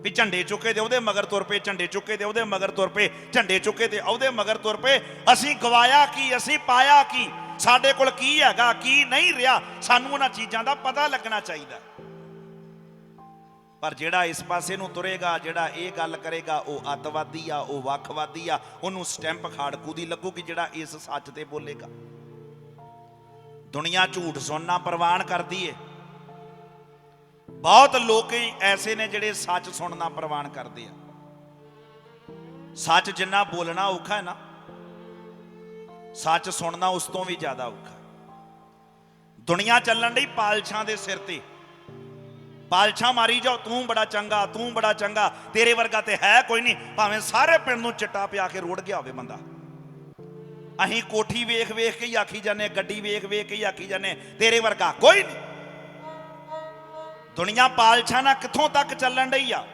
ਵੀ ਝੰਡੇ ਚੁੱਕੇ ਤੇ ਉਹਦੇ ਮਗਰ ਤੁਰ ਪਏ, ਝੰਡੇ ਚੁੱਕੇ ਤੇ ਉਹਦੇ ਮਗਰ ਤੁਰ ਪਏ, ਝੰਡੇ ਚੁੱਕੇ ਤੇ ਉਹਦੇ ਮਗਰ ਤੁਰ ਪਏ। ਅਸੀਂ ਗਵਾਇਆ ਕੀ, ਅਸੀਂ ਪਾਇਆ ਕੀ? ਸਾਡੇ ਕੋਲ ਕੀ ਹੈਗਾ, ਕੀ ਨਹੀਂ ਰਿਹਾ? ਸਾਨੂੰ ਉਹਨਾਂ ਚੀਜ਼ਾਂ ਦਾ ਪਤਾ ਲੱਗਣਾ ਚਾਹੀਦਾ। ਪਰ ਜਿਹੜਾ ਇਸ ਪਾਸੇ ਨੂੰ ਤੁਰੇਗਾ, ਜਿਹੜਾ ਇਹ ਗੱਲ ਕਰੇਗਾ, ਉਹ ਅੱਤਵਾਦੀ ਆ, ਉਹ ਵੱਖਵਾਦੀ ਆ, ਉਹਨੂੰ ਸਟੈਂਪ ਖਾੜਕੂ ਦੀ ਲੱਗੂਗੀ ਜਿਹੜਾ ਇਸ ਸੱਚ ਤੇ ਬੋਲੇਗਾ। ਦੁਨੀਆ ਝੂਠ ਸੁਣਨਾ ਪ੍ਰਵਾਨ ਕਰਦੀ ਏ। ਬਹੁਤ ਲੋਕ ਹੀ ਐਸੇ ਨੇ ਜਿਹੜੇ ਸੱਚ ਸੁਣਨਾ ਪ੍ਰਵਾਨ ਕਰਦੇ ਆ। ਸੱਚ ਜਿੰਨਾ ਬੋਲਣਾ ਔਖਾ ਹੈ ਨਾ, ਸੱਚ ਸੁਣਨਾ ਉਸ ਤੋਂ ਵੀ ਜ਼ਿਆਦਾ ਔਖਾ ਦੁਨੀਆ ਚੱਲਣ ਲਈ ਪਾਲਛਾਂ ਦੇ ਸਿਰ ਤੇ। ਪਾਲਛਾਂ ਮਾਰੀ ਜਾਓ, ਤੂੰ ਬੜਾ ਚੰਗਾ, ਤੂੰ ਬੜਾ ਚੰਗਾ, ਤੇਰੇ ਵਰਗਾ ਤੇ ਹੈ ਕੋਈ ਨਹੀਂ। ਭਾਵੇਂ ਸਾਰੇ ਪਿੰਡ ਨੂੰ ਚਿੱਟਾ ਪਿਆ ਕੇ ਰੋੜ ਗਿਆ ਹੋਵੇ ਬੰਦਾ। ਅਸੀਂ ਕੋਠੀ ਵੇਖ ਵੇਖ ਕੇ ਹੀ ਆਖੀ ਜਾਂਦੇ ਗੱਡੀ ਵੇਖ ਵੇਖ ਕੇ ਹੀ ਆਖੀ ਜਾਂਦੇ ਤੇਰੇ ਵਰਗਾ ਕੋਈ ਨਹੀਂ। ਦੁਨੀਆ ਪਾਲਛਾਂ ਨਾਲ ਕਿੱਥੋਂ ਤੱਕ ਚੱਲਣ ਰਹੀ ਆ?